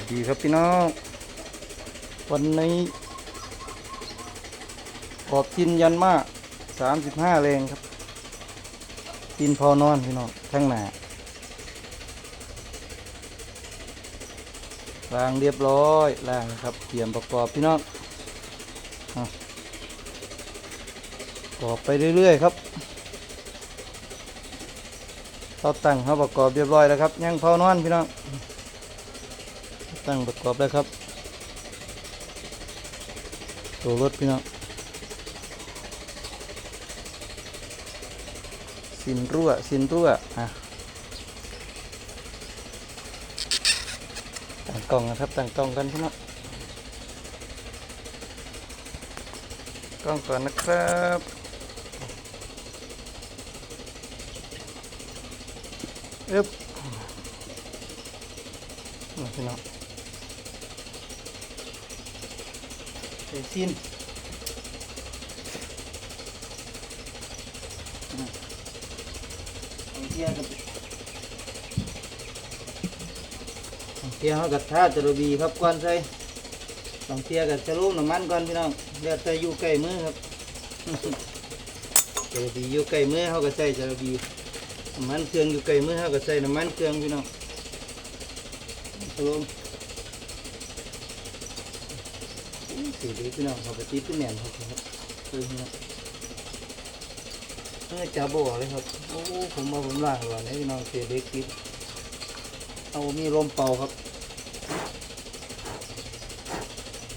วัสดีครับพี่น้อง วันนี้ออกกินยันมาสามสิบห้าแรงครับ กินพอนอนพี่น้องทั้งหนาล้างเรียบร้อยล้างครับเตรียมประกอบพี่น้องอะประกอบไปเรื่อยๆครับเราตั้งเขาประกอบเรียบร้อยแล้วครับยังพอนอนพี่น้อง ตั้งประกอบแล้วครับตัวรถพี่น้องสินรั่วสินรั่วอะตั้งกล้องนะครับตั้งกล้องกันพี่น้องกล้องก่อนนะครับเอ๊บพี่น้อง ใส่สิ้นอืมเอาเทียกัเอาเทียกับท่าจะระบีครับก่อนใส่ลองเทียกับจะรูปน้ำมันก่อนพี่น้องเดี๋ยวจะอยู่ใกล้มือครับจะระบีอยู่ใกล้มือเขาก็ใส่จะระบีน้ำมันเครื่องอยู่ใกล้มือเขาก็ใส่น้ำมันเครื่องพี่น้องชะลม สีดีพี่น้องเขาไปตีเป็นแหนมครับครับคือพี่น้องเออจับบ่เลยครับ โอ้ผมมาผมล่างก่อนให้พี่น้องเสียเล็กติดเอามีลมเป่าครับ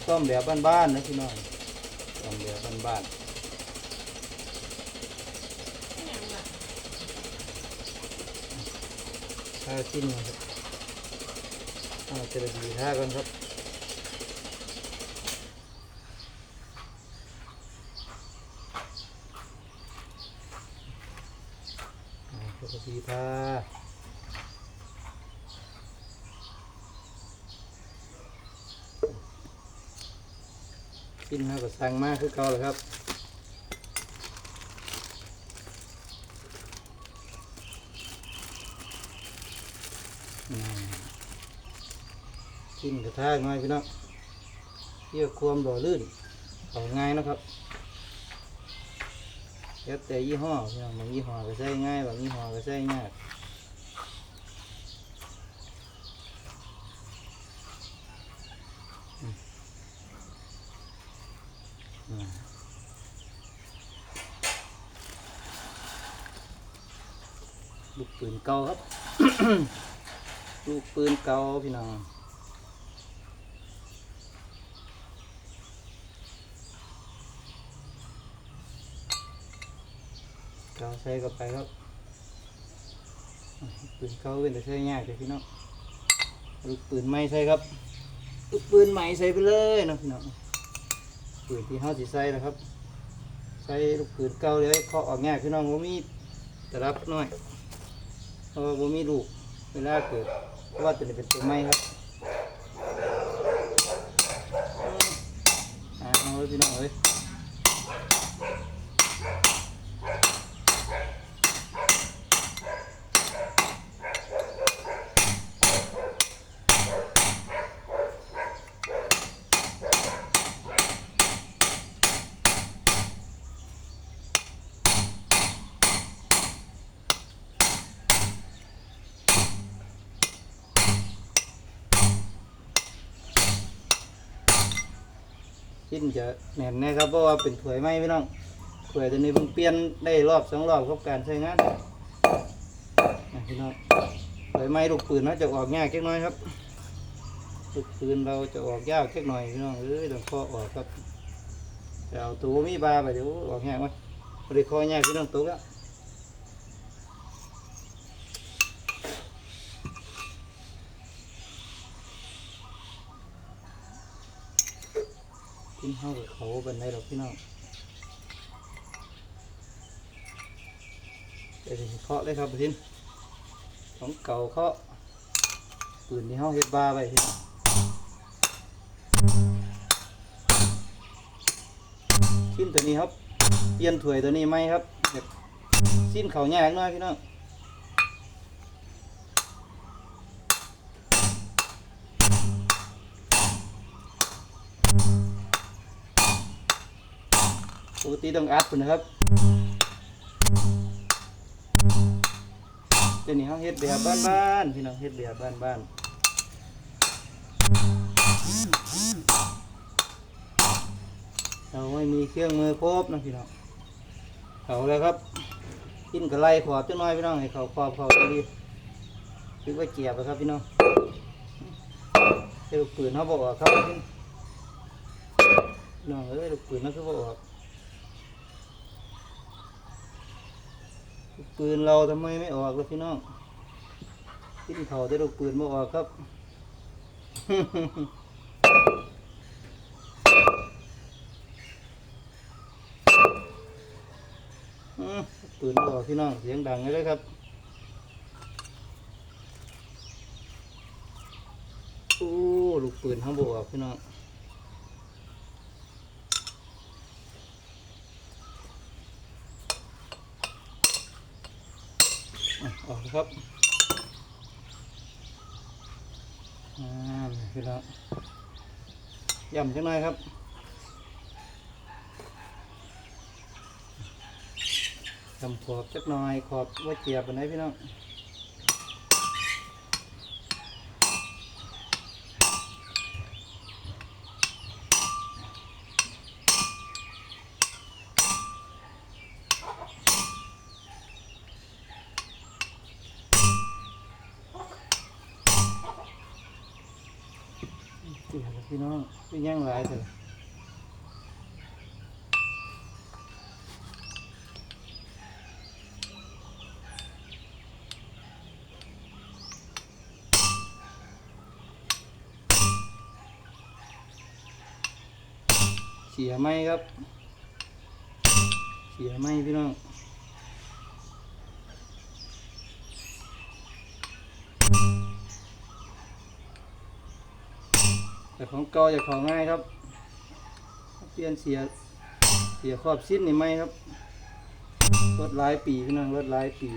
ต้มแบบบ้านๆนะพี่น้องต้มแบบบ้านๆถ้าชิ้นครับเอาจะดีท่ากันครับ อ่าปกติพากินมาก็สั่งมากคือเก่าเลยครับอืมกินกระทากหน่อยพี่น้องเพื่อความหล่อลื่นเอาง่ายนะครับ แล้วแต่ยี่ห้อพี่น้องบางยี่ห้อก็ใช้ง่ายบางยี่ห้อก็ใช้ยากอืมอ่าลูกปืนเก่าครับ ลูกปืนเก่าพี่น้อง เก่าใส่เข้าไปครับปืนเก่าเป็นแต่ใช้ยากเลยพี่น้องลูกปืนใหม่ใส่ครับลูกปืนใหม่ใส่ไปเลยเนาะพี่น้องปืนที่ห้าสิใส่นะครับ ใส่ลูกปืนเก่าเลยเคาะออกง่ายพี่น้องว่ามีตะรับน้อยเพราะว่ามีลูกเวลาเกิดเพราะว่าตัวนี้เป็นตัวไม้ครับอ่าเอาไว้พี่น้องเอ้ย นจะแน่นแนะครับเพราะว่าเป็นถ้วยไม้พี่น้องถ้วยตัวนี้เพิ่งเปลี่ยนได้รอบสองรอบกับการใช้งานนะพี่น้องถ้วยไม้ลูกปืนเราจะออกยากเล็กน้อยครับลูกปืนเราจะออกยากเล็กน้อยพี่น้องเอ้ยต้องข้อออกครับจะเอาตัวมีบาไปเดี๋ยวออกยากไหมบริคอยากพี่น้องตัวแล้ว กินเท่ากับเขาเป็นไรหรอกพี่น้องเดี๋ยวเคาะเลยครับพี่นของเก่าเคาะปืนที่ห้องเฮ็ดบาไปพี่ชิ้นตัวนี้ครับ เปลี่ยนถ้วยตัวนี้ไหมครับแบบชิ้นเขาแยกหน่อยพี่น้อง ปกติต้องอัดพุ่นะครับเดี๋ยวนี้เขาเฮ็ดแบบบ้านๆพี่น้องเฮ็ดแบบบ้านๆเราไม่มีเครื่องมือครบนะพี่น้องเขาเลยครับ กินกระไรขอบจังน้อยพี่น้องให้เขาขอบเขาดีคือว่าเจียบอะครับพี่น้องเอ้ลูกปืนเขาบอกว่าเขาพี่น้องเอ้ยปืนนั่นคือบอกว่า ลูกปืนเราทำไมไม่ออกล่ะพี่น้องกินเขาได้ลูกปืนไม่ออกครับ ปืนบอกพี่น้องเสียงดังเลยครับโอ้ลูกปืนข้างบวกพี่น้อง ออกครับอ่าพี่น้องย่ำจังหน่อยครับทำขอบจักหน่อยขอบว่าเจียบไปไหนพี่น้องเจียบแล้ว พี่น้องเป็นย่างหลายเถอะเสียไหมครับ เสียไหมพี่น้อง แต่ของเก่าจะของง่ายครับ เปลี่ยนเสียเสียครอบสิ้นนี่ไหมครับรถหลายปีพี่น้องรถหลายปี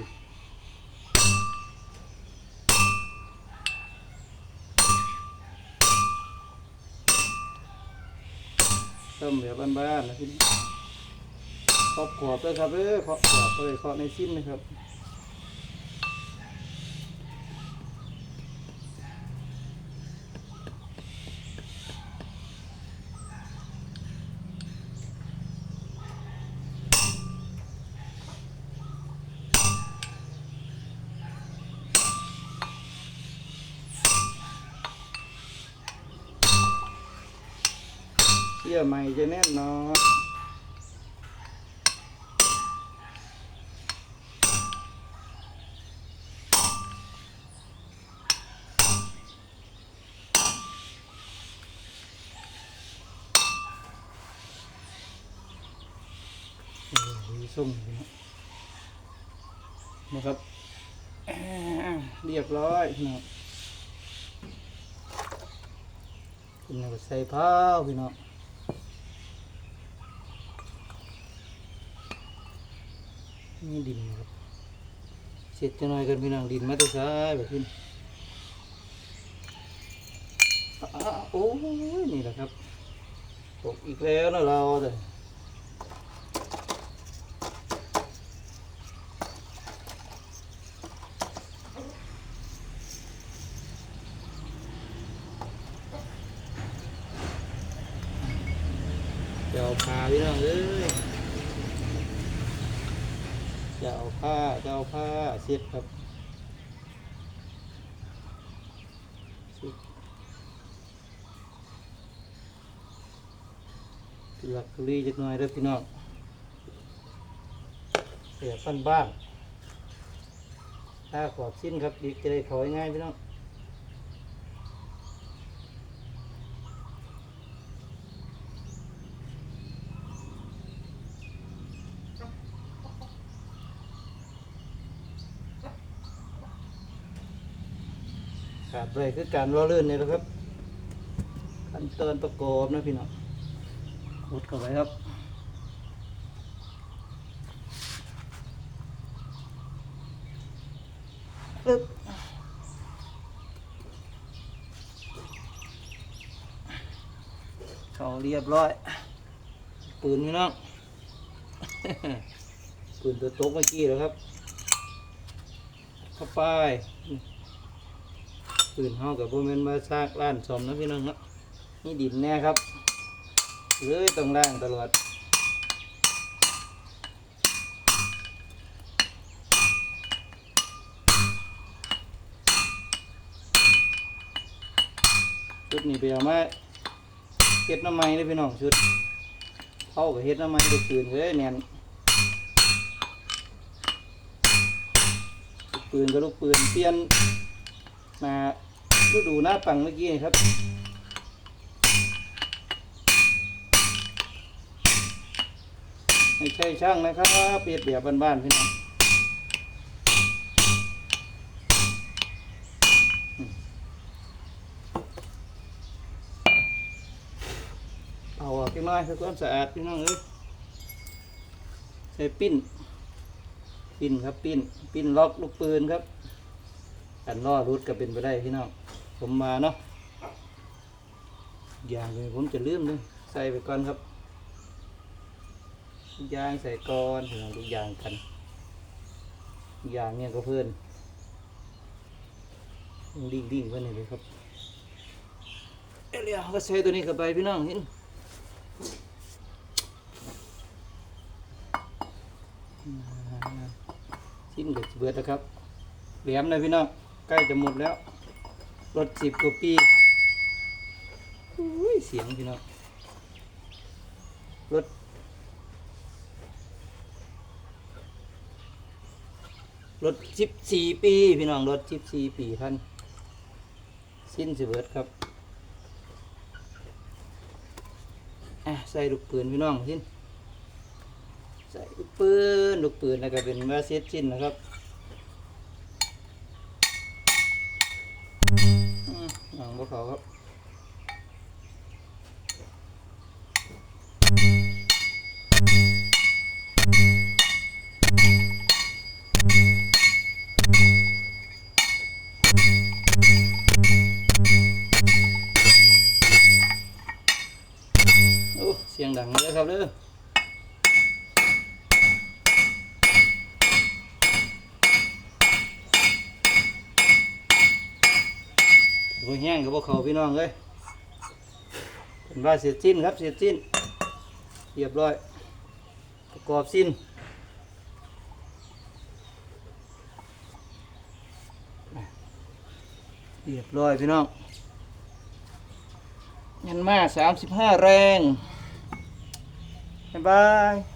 ติมแบบบ้านๆนะพี่น้องขอบขอบด้วยครับเออขอบขอบเลยขอบในสิ้นนะครับ เชื่อใหม่จะแน่นอนโอ้ยส้มน้องนะครับเรียบร้อยพี่น้องคุณเอาไปใส่ผ้าพี่น้อง นี่ดินครับเสร็จจะน่อยกันพี่น้องดินมาตัวซ้ายแบบนี้อ่าโอ้ยนี่แหละครับตกอีกแล้วนะเราแต่เดี๋ยวพาพี่น้องเอ้ย จะเอาผ้าจะเอาผ้าเช็ดครับหลักลีจักหน่อยเด้อพี่น้องเสียบ้นบ้างถ้าขอบสิ้นครับดีจะได้ถอยง่ายพี่น้อง ขาดเลยคือการรอเลื่อนนี่แหละครับ ขั้นตอนประกอบนะพี่น้องขุดเข้าไปครับปึ๊บเขาเรียบร้อย ปืนพี่น้อง ปืนตัวตกเมื่อกี้แล้วครับ เข้าไป ปืนเฮากับโบแมนมาซากล้านสมนะพี่น้องเนาะนี่ดินแน่ครับเลยต้องล่างตลอดชุดนี้ไปเอามาเฮ็ดน้ำไม้เลยพี่น้องชุดเข้ากับเฮ็ดน้ำไม้ดูปืนเลยแน่นปืนกับลูกปืนเปลี่ยนมา ฤดูหน้าปังเมื่อกี้นี่ครับ ไม่ใช่ช่างนะครับเปียบเบียบบ้านๆพี่น้องเอาออกจังน้อยเพื่อความสะอาดพี่น้องเอ้ยใช้ปิ้น ปิ้นครับปิ้น ปิ้นล็อกลูกปืนครับอันล่อรุดก็เป็นไปได้พี่น้อง ผมมาเนาะยางเลยผมจะลืมเลยใส่ไปก่อนครับยางใส่ก่อนพี่องทุกอย่างกันยางเนี่ยก็เพื่อนดิ่งดิ่งเพื่อนเลยครับเอ้ยเดี๋ยก็ใส่ตัวนี้เข้าไปพี่น้องเห็นชิ้นก็สิเบิดแล้วครับแหลมเลยพี่น้องใกล้จะหมดแล้ว รถสิบกว่าปีอุ้ยเสียงพี่น้องรถรถสิบสี่ปี พี่น้องรถสิบสี่ปีพันสิ้นสิเบิดครับอะใส่ลูกปืนพี่น้องสิ้นใส่ลูกปืนลูกปืนแล้วก็เป็นว่าเซตชิ้นนะครับ มหนังเขาครับโอ้เสียงดังเลยครับเด้อ แห้งกับพวกเขาพี่น้องเลยเป็นว่าเสร็จสิ้นครับเสร็จสิ้นเรียบร้อย ประกอบสิ้นเรียบร้อยพี่น้องยันมาสามสิบห้าแรง บ๊ายบาย